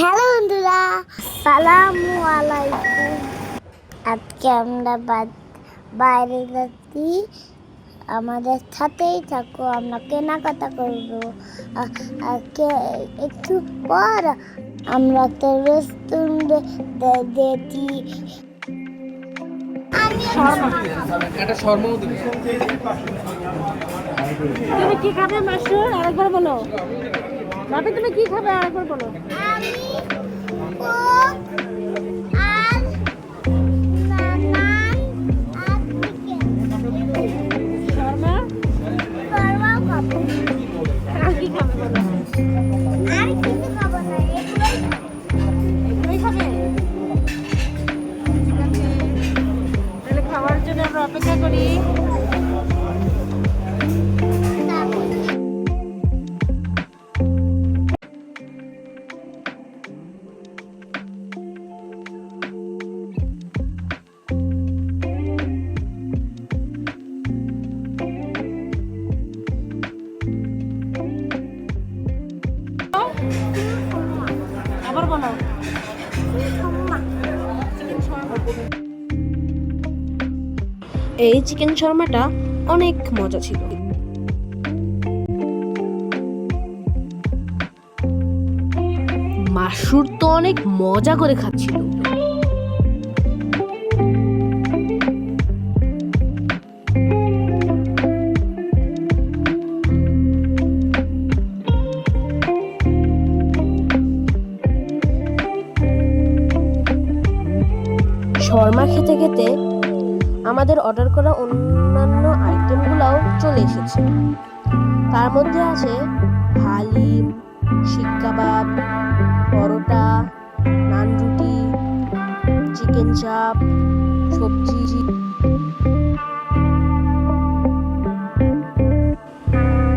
Hello বন্ধুরা সালামু আলাইকুম। আজকে আমরা বাইরে যাচ্ছি। আমাদের সাথেই থাকো আমরা কেনাকাটা করব। আজকে একটু পর আমরা তো রেস্টুরেন্টে দিবি। তুমি কি খাবে মাশরুম? আরেকবার বলো। তুমি কি খাবে? আরেকবার বলো। আমি কোক আর নানান আর চিকেন শর্মা? করবাও খাব। আর কি খাবে বলো? আর কিছু খাব না এগুলোই এগুলোই খাবে? ঠিক আছে। তাহলে খাওয়ার জন্য আমরা অপেক্ষা করি। এই চিকেন শর্মাটা অনেক মজা ছিল। মাসুর তো অনেক মজা করে খাচ্ছিল। শর্মা খেতে খেতে আমাদের অর্ডার করা অন্যান্য আইটেমগুলোও চলে এসেছে। তার মধ্যে আছে হালিম শিক কাবাব পরোটা, নান রুটি, চিকেন চাপ, সবজি।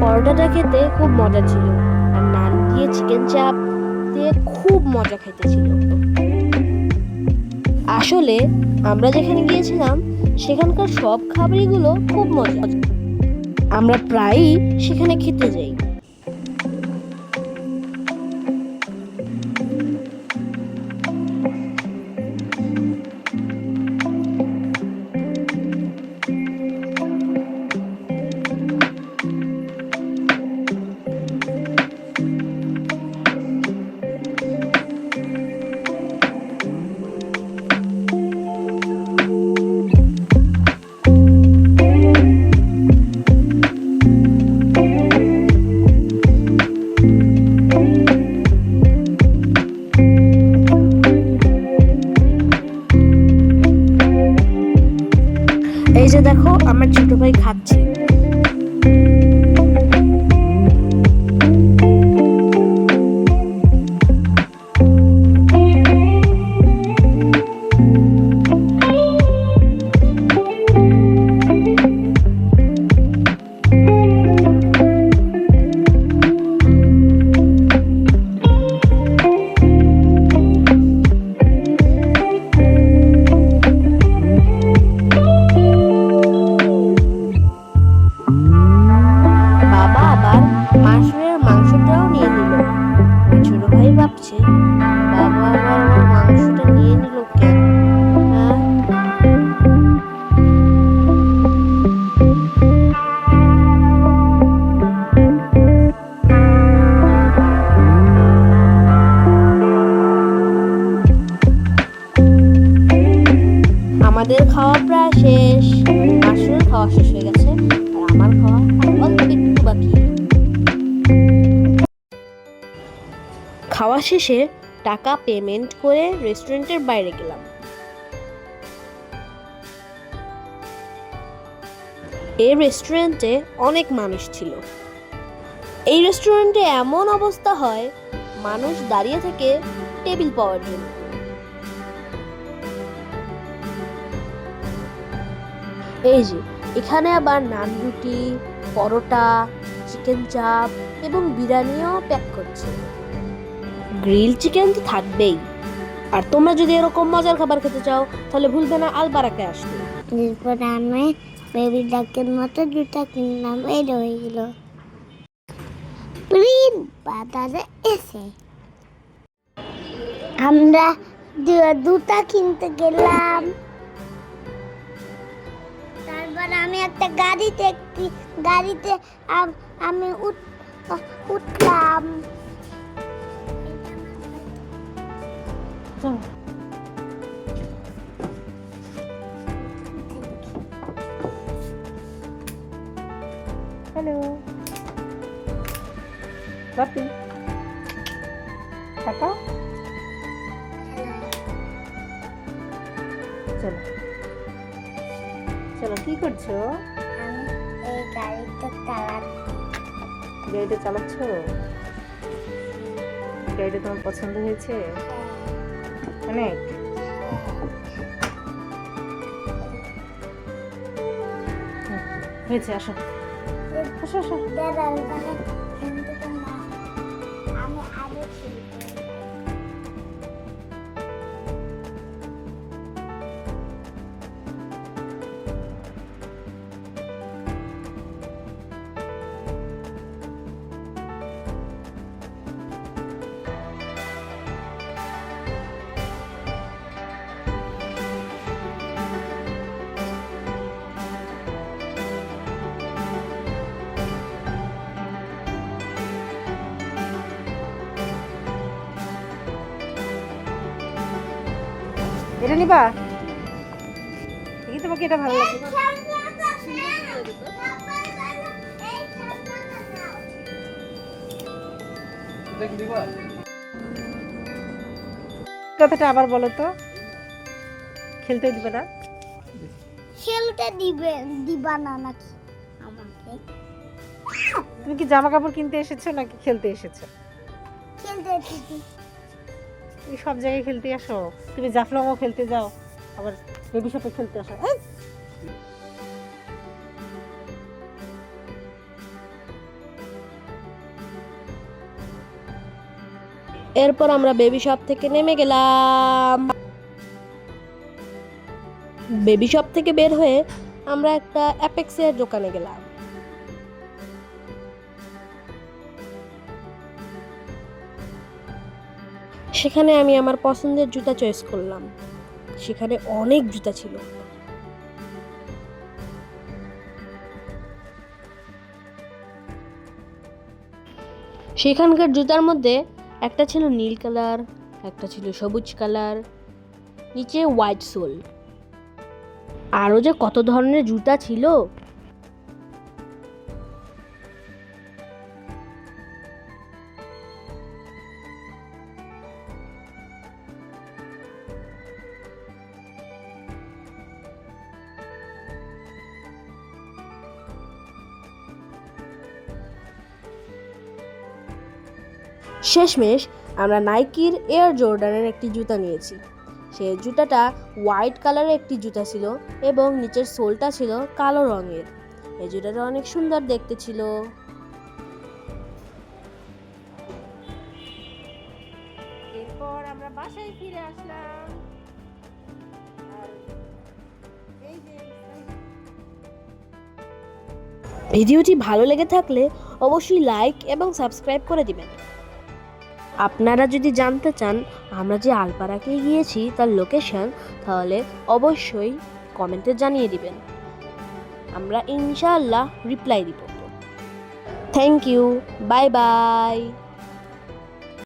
পরোটাটা খেতে খুব মজা ছিল আর নান দিয়ে চিকেন চাপ দিয়ে খুব মজা খেতে ছিল। আসলে আমরা যেখানে গিয়েছিলাম সেখানকার সব খাবারগুলো খুব মজা আমরা প্রায়ই সেখানে খেতে যাই। এই যে দেখো আমার ছোট ভাই খাচ্ছে। খাওয়া শেষে টাকা পেমেন্ট করে রেস্টুরেন্টের বাইরে গেলাম। এই রেস্টুরেন্টে অনেক মানুষ ছিল। এই রেস্টুরেন্টে এমন অবস্থা হয়, মানুষ দাঁড়িয়ে থেকে টেবিল পাওয়ার জন্য এই যে, এখানে আবার নান রুটি, পরোটা, চিকেন চাপ এবং বিরিয়ানিও প্যাক করছে। গ্রিল চিকেন তো থাকবেই। আর তোমরা যদি এরকম মজার খাবার খেতে চাও, তাহলে ভুলবে না আলবারাকে আসবে এরপর আমি বেবি ডাকের মতো জুতা কিনলাম, এই রয়ে গেল প্রিন্ট বাজারে এসে আমরা দুটা কিনতে গেলাম। তারপর আমি একটা গাড়িতে গাড়িতে আম- আমি উঠ- হ্যালো বাপি টাকা চলো চলো কি করছ? আমি এই গাড়িটা চালাচ্ছি। গাড়িটা চালাচ্ছ? গাড়িটা তোমার পছন্দ হয়েছে? অনেক। হয়েছে আসো। আসো আসো। আমি আগে এটা নিবা? দেখি তোমাকে এটা ভালো লাগে কথাটা আবার বলো তো। খেলতে দিবে না? খেলতে দিবে দিবা না নাকি আমাকে? তুমি কি জামা কাপড় কিনতে এসেছ নাকি খেলতে এসেছ? খেলতে দিবি এই সব জায়গায় খেলতে আসো। তুমি জাফলংও খেলতে যাও। আবার বেবি শপে খেলতে আসো এই! এরপর আমরা বেবি শপ থেকে নেমে গেলাম। বেবি শপ থেকে বের হয়ে আমরা একটা অ্যাপেক্সের দোকানে গেলাম। সেখানে আমি আমার পছন্দের জুতা চয়েস করলাম। সেখানে অনেক জুতা ছিল। সেখানকার জুতার মধ্যে একটা ছিল নীল কালার, একটা ছিল সবুজ কালার, নিচে হোয়াইট সোল আরও যে কত ধরনের জুতা ছিল শেষমেশ আমরা নাইকির এয়ার জর্ডানের একটি জুতা নিয়েছি। সেই জুতাটা হোয়াইট কালারের একটি জুতা ছিল এবং নিচের সোলটা ছিল কালো রঙের। এই জুতাটা অনেক সুন্দর দেখতে ছিল। এরপর আমরা বাসায় ফিরে আসলাম। ভিডিওটি ভালো লেগে থাকলে অবশ্যই লাইক এবং সাবস্ক্রাইব করে দিবেন। আপনারা যদি জানতে চান, আমরা যে আলপাড়াকে গিয়েছি তার লোকেশন তাহলে অবশ্যই কমেন্টে জানিয়ে দিবেন। আমরা ইনশাআল্লাহ রিপ্লাই দিব। Thank you bye bye